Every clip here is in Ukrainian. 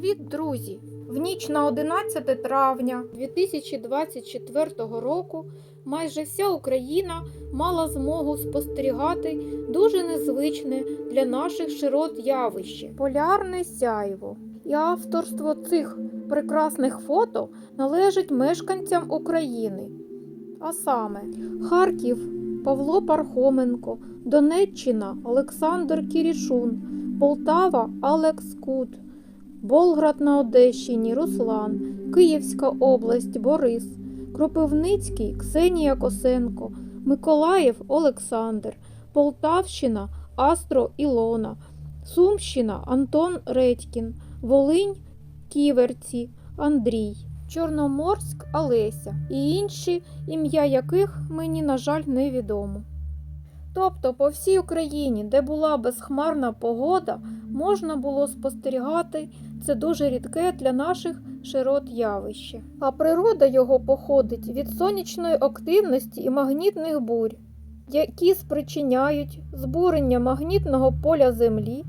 Привіт, друзі! В ніч на 11 травня 2024 року майже вся Україна мала змогу спостерігати дуже незвичне для наших широт явище полярне сяйво. І авторство цих прекрасних фото належить мешканцям України. А саме Харків Павло Пархоменко, Донеччина Олександр Кірішун, Полтава Алекс Кут. Болград на Одещині Руслан, Київська область Борис, Кропивницький Ксенія Косенко, Миколаїв Олександр, Полтавщина Астро Ілона, Сумщина Антон Редькін, Волинь Ківерці Андрій, Чорноморськ Олеся і інші, ім'я яких мені, на жаль, невідомо. Тобто по всій Україні, де була безхмарна погода, можна було спостерігати це дуже рідке для наших широт явище. А природа його походить від сонячної активності і магнітних бурь, які спричиняють збурення магнітного поля Землі,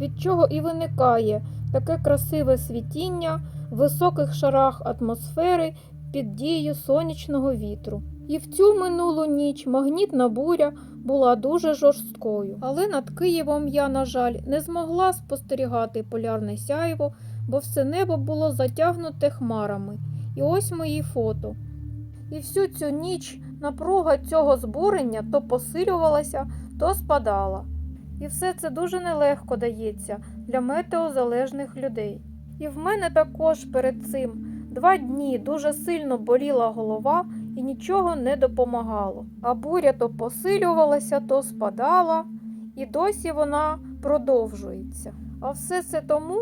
від чого і виникає таке красиве світіння в високих шарах атмосфери під дією сонячного вітру. І в цю минулу ніч магнітна буря була дуже жорсткою. Але над Києвом я, на жаль, не змогла спостерігати полярне сяйво, бо все небо було затягнуте хмарами. І ось мої фото. І всю цю ніч напруга цього збурення то посилювалася, то спадала. І все це дуже нелегко дається для метеозалежних людей. І в мене також перед цим два дні дуже сильно боліла голова і нічого не допомагало. А буря то посилювалася, то спадала, і досі вона продовжується. А все це тому,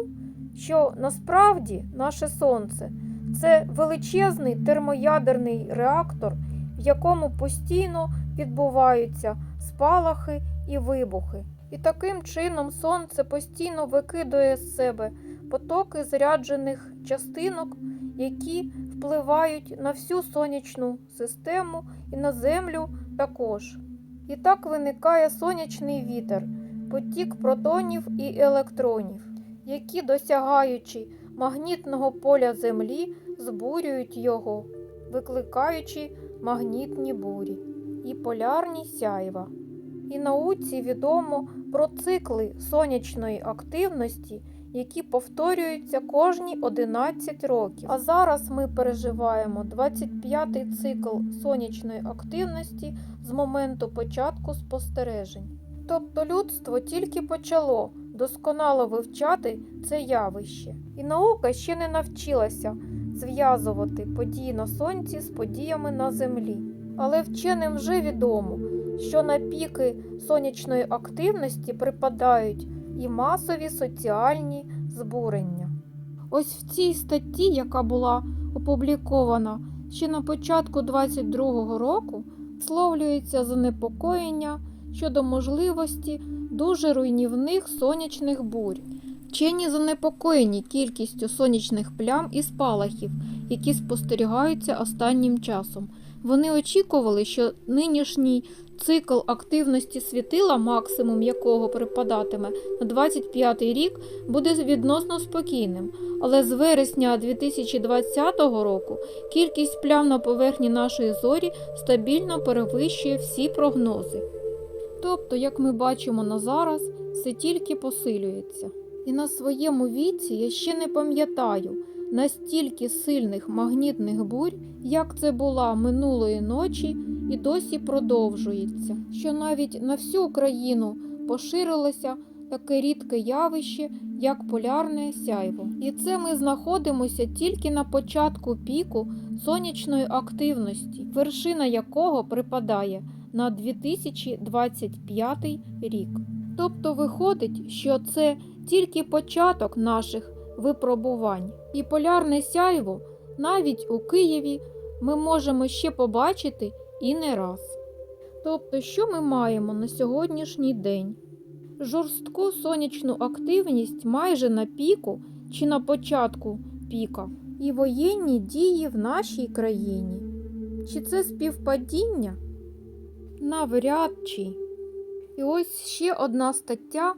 що насправді наше сонце це величезний термоядерний реактор, в якому постійно відбуваються спалахи і вибухи. І таким чином сонце постійно викидує з себе потоки заряджених частинок, які впливають на всю сонячну систему і на Землю також. І так виникає сонячний вітер, потік протонів і електронів, які, досягаючи магнітного поля Землі, збурюють його, викликаючи магнітні бурі і полярні сяйва. І науці відомо про цикли сонячної активності, які повторюються кожні 11 років. А зараз ми переживаємо 25-й цикл сонячної активності з моменту початку спостережень. Тобто людство тільки почало досконало вивчати це явище, і наука ще не навчилася зв'язувати події на сонці з подіями на землі. Але вченим вже відомо, що на піки сонячної активності припадають і масові соціальні збурення. Ось в цій статті, яка була опублікована ще на початку 22-го року, висловлюється занепокоєння щодо можливості дуже руйнівних сонячних бурь. Вчені занепокоєні кількістю сонячних плям і спалахів, які спостерігаються останнім часом. Вони очікували, що нинішній цикл активності світила, максимум якого припадатиме на 25-й рік, буде відносно спокійним. Але з вересня 2020 року кількість плям на поверхні нашої зорі стабільно перевищує всі прогнози. Тобто, як ми бачимо на зараз, все тільки посилюється. І на своєму віці я ще не пам'ятаю настільки сильних магнітних бурь, як це була минулої ночі, і досі продовжується, що навіть на всю Україну поширилося таке рідке явище, як полярне сяйво. І це ми знаходимося тільки на початку піку сонячної активності, вершина якого припадає на 2025 рік. Тобто виходить, що це тільки початок наших випробувань. І полярне сяйво навіть у Києві ми можемо ще побачити і не раз. Тобто, що ми маємо на сьогоднішній день? Жорстку сонячну активність майже на піку чи на початку піка, і воєнні дії в нашій країні. Чи це співпадіння? Навряд чи. І ось ще одна стаття,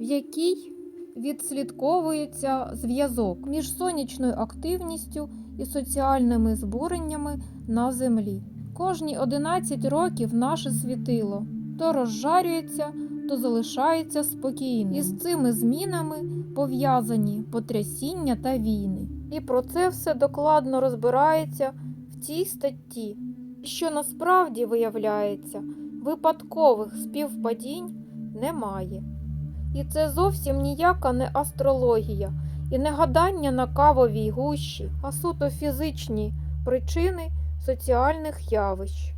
в якій відслідковується зв'язок між сонячною активністю і соціальними збуреннями на Землі. Кожні 11 років наше світило то розжарюється, то залишається спокійним. І з цими змінами пов'язані потрясіння та війни. І про це все докладно розбирається в цій статті, що насправді виявляється, випадкових співпадінь немає. І це зовсім ніяка не астрологія і не гадання на кавовій гущі, а суто фізичні причини соціальних явищ.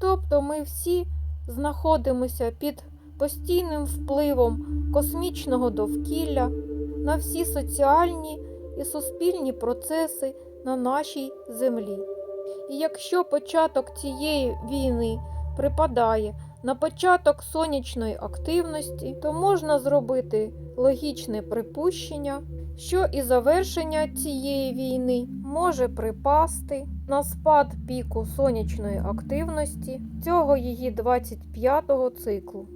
Тобто ми всі знаходимося під постійним впливом космічного довкілля на всі соціальні і суспільні процеси на нашій землі. І якщо початок цієї війни припадає на початок сонячної активності, то можна зробити логічне припущення, що і завершення цієї війни може припасти на спад піку сонячної активності цього її 25-го циклу.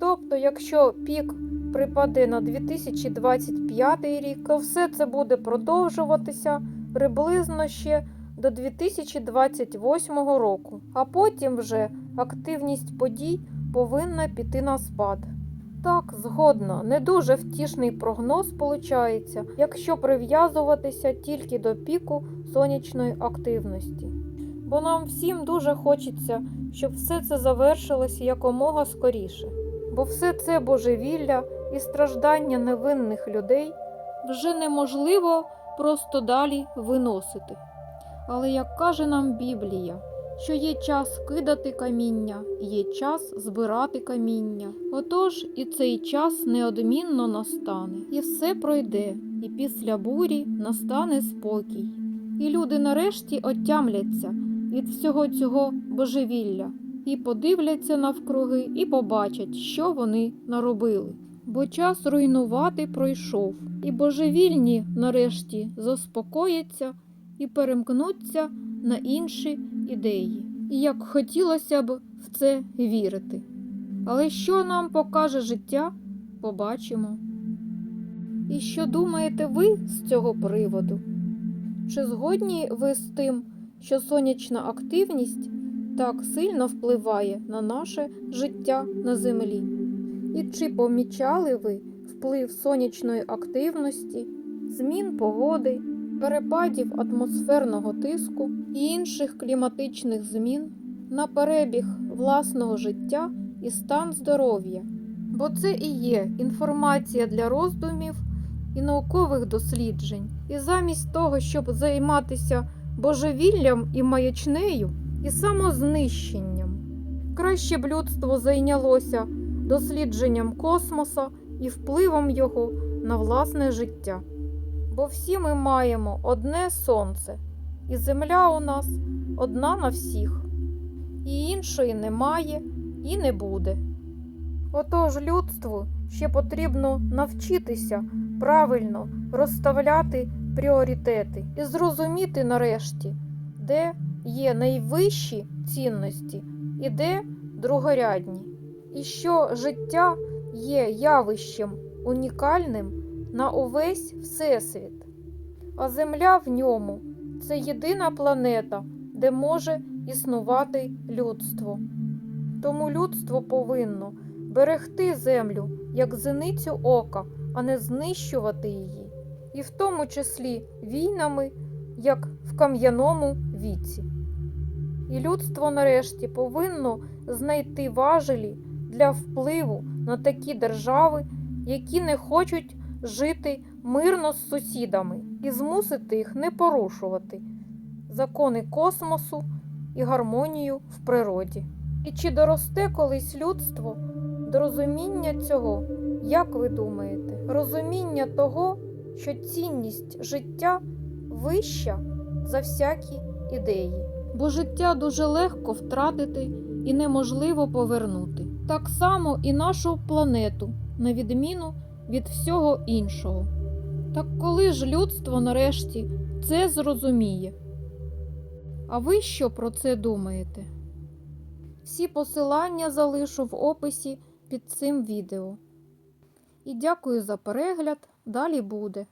Тобто, якщо пік припаде на 2025 рік, то все це буде продовжуватися приблизно ще до 2028 року, а потім вже активність подій повинна піти на спад. Так, згодна, не дуже втішний прогноз получається, якщо прив'язуватися тільки до піку сонячної активності. Бо нам всім дуже хочеться, щоб все це завершилося якомога скоріше. Бо все це божевілля і страждання невинних людей вже неможливо просто далі виносити. Але як каже нам Біблія, що є час кидати каміння, є час збирати каміння. Отож і цей час неодмінно настане, і все пройде, і після бурі настане спокій. І люди нарешті отямляться від всього цього божевілля, і подивляться навкруги, і побачать, що вони наробили. Бо час руйнувати пройшов, і божевільні нарешті заспокояться і перемкнуться на інші ідеї. І як хотілося б в це вірити. Але що нам покаже життя, побачимо. І що думаєте ви з цього приводу? Чи згодні ви з тим, що сонячна активність так сильно впливає на наше життя на землі? І чи помічали ви вплив сонячної активності, змін погоди, перепадів атмосферного тиску і інших кліматичних змін на перебіг власного життя і стан здоров'я? Бо це і є інформація для роздумів і наукових досліджень. І замість того, щоб займатися божевіллям і маячнею, і самознищенням, краще б людство зайнялося дослідженням космоса і впливом його на власне життя. Бо всі ми маємо одне сонце, і земля у нас одна на всіх, і іншої немає і не буде. Отож людству ще потрібно навчитися правильно розставляти пріоритети і зрозуміти нарешті, де є найвищі цінності і де другорядні, і що життя є явищем унікальним на увесь Всесвіт, а Земля в ньому це єдина планета, де може існувати людство. Тому людство повинно берегти землю як зеницю ока, а не знищувати її, і в тому числі війнами, як в кам'яному віці. І людство нарешті повинно знайти важелі для впливу на такі держави, які не хочуть жити мирно з сусідами, і змусити їх не порушувати закони космосу і гармонію в природі. І чи доросте колись людство до розуміння цього, як ви думаєте, розуміння того, що цінність життя вища за всякі ідеї? Бо життя дуже легко втратити і неможливо повернути. Так само і нашу планету, на відміну від всього іншого. Так коли ж людство нарешті це зрозуміє? А ви що про це думаєте? Всі посилання залишу в описі під цим відео. І дякую за перегляд. Далі буде.